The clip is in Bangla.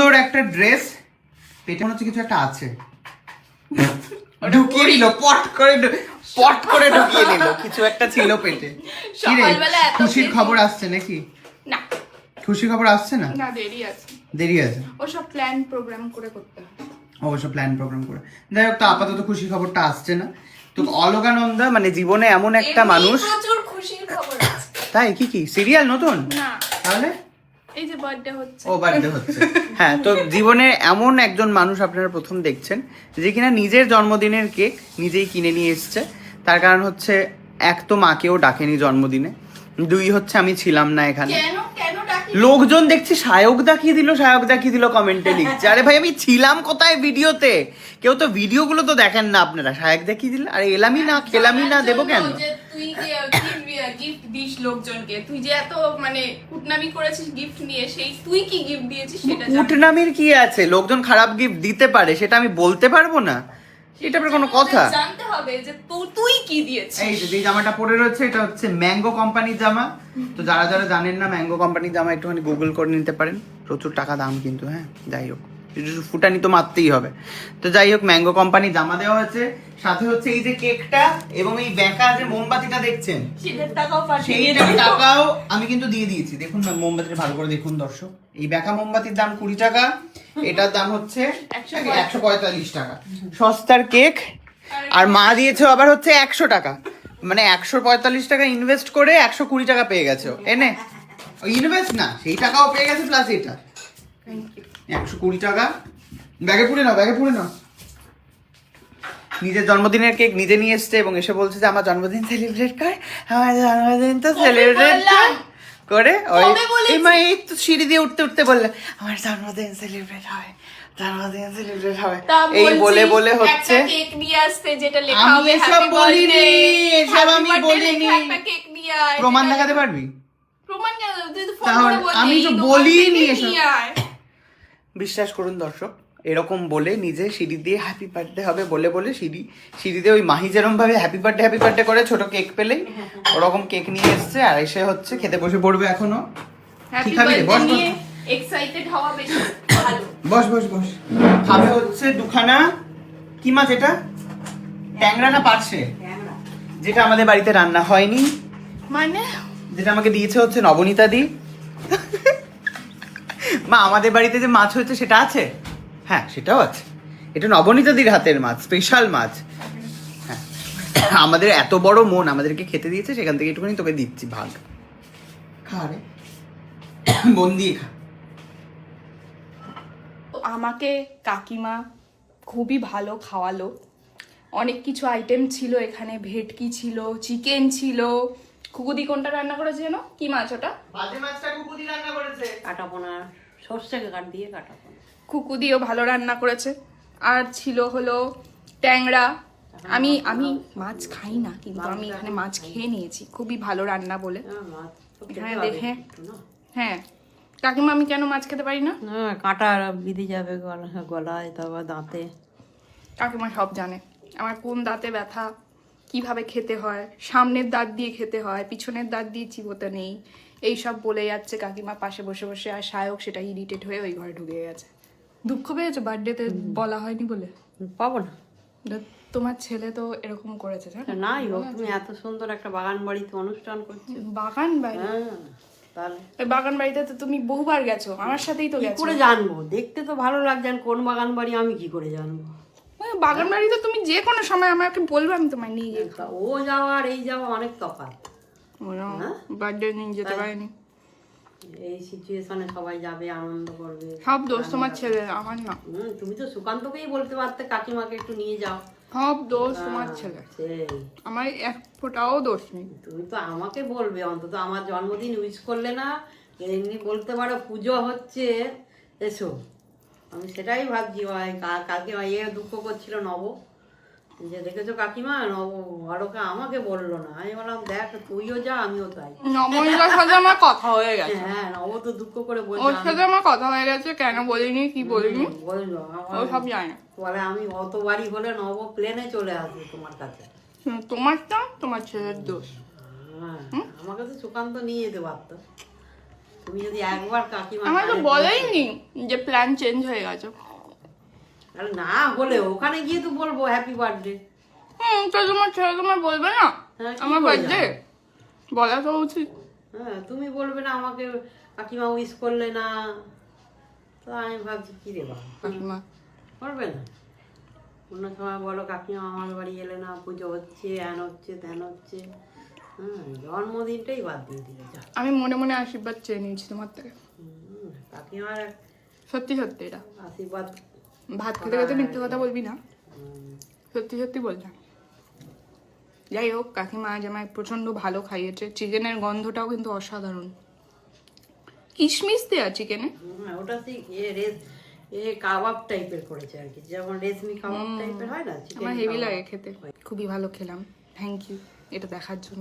সুন্দর একটা ড্রেস পেটে মনে হচ্ছে কিছু একটা আছে। ঢুকিয়ে নিল পট করে পট করে ঢুকিয়ে নিল কিছু একটা ছিল পেটে। খুশির খবর আসছে নাকি? না। খুশির খবর আসছে না? না দেরি আছে। দেরি আছে? ওসব প্ল্যান প্রোগ্রাম করে করতে হয়। অবশ্য প্ল্যান প্রোগ্রাম করে। যাই হোক তো আপাতত খুশি খবরটা আসছে না। তো অলকানন্দা মানে জীবনে এমন একটা মানুষ প্রচুর খুশির খবর তাই? কি কি? সিরিয়াল নতুন? না। তাহলে? বার্থডে হচ্ছে। ও বার্থডে হচ্ছে। হ্যাঁ তো জীবনে এমন একজন মানুষ আপনারা প্রথম দেখছেন যে কিনা নিজের জন্মদিনের কেক নিজেই কিনে নিয়ে এসছে। তার কারণ হচ্ছে এক তো মাকেও ডাকেনি জন্মদিনে দুই হচ্ছে আমি ছিলাম না এখানে। কেন? কেন ডাকি লোকজন দেখছি সায়ক দেখিয়ে দিল সায়ক দেখিয়ে দিল কমেন্টে লিখছে। আরে ভাই আমি ছিলাম কোথায় ভিডিওতে? কেউ তো ভিডিওগুলো তো দেখেন না আপনারা। সায়ক দেখিয়ে দিল আরে এলামই না খেলামই না দেবো কেন? গিফট দিস লোকজনকে। তুই যে এত মানে কুটনামি করেছিস গিফট নিয়ে সেই তুই কি গিফট দিয়েছিস সেটা কুটনামির কি আছে? লোকজন খারাপ গিফট দিতে পারে সেটা আমি বলতে পারব না। এটা আবার কোনো কথা? জানতে হবে যে তুই কি দিয়েছিস? এই যে যে জামাটা পরে রয়েছে এটা হচ্ছে ম্যাঙ্গো কোম্পানির জামা। তো যারা যারা জানেন না ম্যাঙ্গো কোম্পানির জামা একটুখানি গুগল করে নিতে পারেন। প্রচুর টাকা দাম কিন্তু হ্যাঁ যাই হোক। একটু ফুটানি তো মারতেই হবে। তো যাই হোক ম্যাঙ্গো কোম্পানির জামা দেওয়া হয়েছে। সাথে হচ্ছে এই যে কেকটা এবং এই বেঁকা যে মোমবাতিটা দেখছেন শীতের টাকাও আমি কিন্তু দিয়ে দিয়েছি। দেখুন মোমবাতিটা ভালো করে দেখুন দর্শক। এই বেকা মোমবাতির দাম কুড়ি টাকা এটার দাম হচ্ছে একশো পঁয়তাল্লিশ। টাকা। সস্তার কেক আর মা দিয়েছে আবার হচ্ছে একশো টাকা। মানে একশো পঁয়তাল্লিশ টাকা ইনভেস্ট করে একশো কুড়ি টাকা পেয়ে গেছে। এনে ইনভেস্ট না সেই টাকাও পেয়ে গেছে প্লাস এটা। Thank you. একশো কুড়ি টাকা। ব্যাগে পুড়ে নাও ব্যাগে পুড়ে নাও। নিজের জন্মদিনের কেক নিজে নিয়ে এসছে এবং এসে বলছে যে আমার জন্মদিন সেলিব্রেট কর আমার জন্মদিন তো সেলিব্রেট করে। ওই বলেছি? এই তো সিঁড়ি দিয়ে উঠতে উঠতে বললে আমার জন্মদিন সেলিব্রেট হয় জন্মদিন সেলিব্রেট হবে। এই বলে বলে হচ্ছে। কেক নিয়ে আসতে যেটা লেখা আমি হবে এসব হ্যাপি বলিনি, এসব আমি বলিনি। কেক নিয়ে আয় প্রমাণ দেখাতে পারবি? প্রমাণ তো ফোন তাহলে করে বললি, আমি তো বলিনি এসব। বিশ্বাস করুন দর্শক এরকম বলে নিজে সিঁড়ি দিয়ে হ্যাপি বার্থডে হবে বলে বলে সিঁড়ি সিঁড়ি দিয়ে ওই মাহি যেরম ভাবে হ্যাপি বার্থডে হ্যাপি বার্থডে করে ছোট কেক পেলেই ওরকম কেক নিয়ে এসছে আর এসে হচ্ছে খেতে বসে পড়বে এখনও। হ্যাপি খাবি বস, এক্সাইটেড হওয়া বেশি ভালো। বস বস বস। খাবে হচ্ছে দুখানা কি মাছ এটা? ট্যাংরা না পারছে যেটা আমাদের বাড়িতে রান্না হয়নি। মানে? যেটা আমাকে দিয়েছে হচ্ছে নবনীতা দি। মা আমাদের বাড়িতে যে মাছ হয়েছে সেটা আছে? হ্যাঁ সেটাও আছে। এটা নবনীতা দির হাতের মাছ স্পেশাল মাছ। হ্যাঁ। আমাদের এত বড় মন আমাদেরকে খেতে দিয়েছে সেখান থেকে একটুখানি তোকে দিচ্ছি ভাগ। খা রে। মন দিয়ে খা। তো আমাকে কাকিমা খুবই ভালো খাওয়ালো। অনেক কিছু আইটেম ছিল এখানে ভেটকি ছিল চিকেন ছিল। খুকুদি কোনটা রান্না করেছে যেন? কি মাছ ওটা? বাজে মাছটা কুকুদি রান্না করেছে। কাটাপোনা সর্ষে কাট দিয়ে কাটাপোনা খুকুদিও ভালো রান্না করেছে। আর ছিল হলো ট্যাংরা। আমি আমি মাছ খাই না কিন্তু আমি এখানে মাছ খেয়ে নিয়েছি। খুবই ভালো রান্না বলে। হ্যাঁ, হ্যাঁ, হবে দেখে। হ্যাঁ। কাকিমা আমি কেন মাছ খেতে পারি না? না কাঁটা বিধে যাবে গলা- গলায় তারপর দাঁতে। কাকিমা সব জানে। আমার কোন দাঁতে ব্যথা কীভাবে খেতে হয় সামনের দাঁত দিয়ে খেতে হয় পিছনের দাঁত দিয়ে চিবোতে নেই। এই সব বলে যাচ্ছে কাকিমা পাশে বসে বসে আর সায়ক সেটা ইরিটেট হয়ে ওই ঘরে ঢুকে গেছে। দুঃখ পেয়েছে? বার্থডেতে বলা হয়নি বলে? পাবো না। তোমার ছেলে তো এরকম করেছে নাই হোক তুমি এত সুন্দর একটা বাগান বাড়িতে অনুষ্ঠান করছ। বাগান বাড়ি? হ্যাঁ বাগান বাড়িতে তো তুমি বহুবার গেছো আমার সাথেই তো কি গেছো। করে জানব? দেখতে তো ভালো লাগছে কোন বাগান বাড়ি আমি কি করে জানব? ওই বাগান বাড়িতে তুমি যে কোনো সময় আমাকে বলবে আমি তোমায় নিয়ে গিয়ে ও যাওয়া আর এই যাওয়া অনেক তফাৎ। হ্যাঁ? বার্থডে নিয়ে যেতে পারিনি। এই সিচুয়েশনে সবাই যাবে আনন্দ করবে। সব দোষ তোমার ছেলে আমার না। তুমি তো সুকান্তকেই বলতে পারতে কাকিমাকে একটু নিয়ে যাও। সব দোষ তোমার ছেলে আমার এক ফোঁটাও দোষ নেই। তুমি তো আমাকে বলবে অন্তত আমার জন্মদিন উইশ করলে না এমনি বলতে পারো পুজো হচ্ছে। এসো। আমি সেটাই ভাবছি ভাই কাকে ইয়ে দুঃখ করছিল নব। যে দেখেছ কাকিমা? আমাকে বলল না। আমি বললাম দেখ তুইও যা আমিও তাই। নবনীতার সাথে আমার কথা হয়ে গেছে। হ্যাঁ নব তো দুঃখ করে ওর সাথে আমার কথা হয়ে গেছে কেন বলিনি কি বলিনি? বলল ও সব জানে। বলে আমি অতবারই হলে নব প্লেনে চলে আসবে তোমার কাছে। তোমারটা তোমার ছেলের দোষ। হ্যাঁ আমাকে তো সুকান্ত নিয়ে যেতে পারতো। তুমি যদি একবার কাকিমা আমার তো বলেইনি যে প্ল্যান চেঞ্জ হয়ে গেছে। আরে না বলে ওখানে গিয়ে তো বলব হ্যাপি বার্থডে হুম তো তোমার ছেলে তোমার বলবে না? হ্যাঁ, আমার বার্থডে বলা তো উচিত। হ্যাঁ তুমি বলবে না আমাকে কাকিমা উইশ করলে না। তো আমি ভাবছি কি রে কাকিমা। করবে না। অন্য সময় বলো কাকিমা আমার বাড়ি এলে না পুজো হচ্ছে হ্যান হচ্ছে ত্যান হচ্ছে। হ্যাঁ জন্মদিনটাই বাদ দিয়ে দিলে আমি মনে মনে আশীর্বাদ চেয়ে নিয়েছি তোমার থেকে। কাকিমার সত্যি সত্যি এটা। আশীর্বাদ ভাত খেতে খেতে মিথ্যে কথা বলবি না। সত্যি সত্যি বললাম যাই হোক কাকিমা আজ আমায় প্রচণ্ড ভালো খাইয়েছে। চিকেনের গন্ধটাও কিন্তু অসাধারণ। কিশমিশ দেয়া চিকেনে? ওটা সেই এ কাবাব টাইপের করেছে আর কি। যেমন রেশমি কাবাব টাইপের হয় না? আমার হেভি লাগে খেতে। খুবই ভালো খেলাম। থ্যাংক ইউ এটা দেখার জন্য।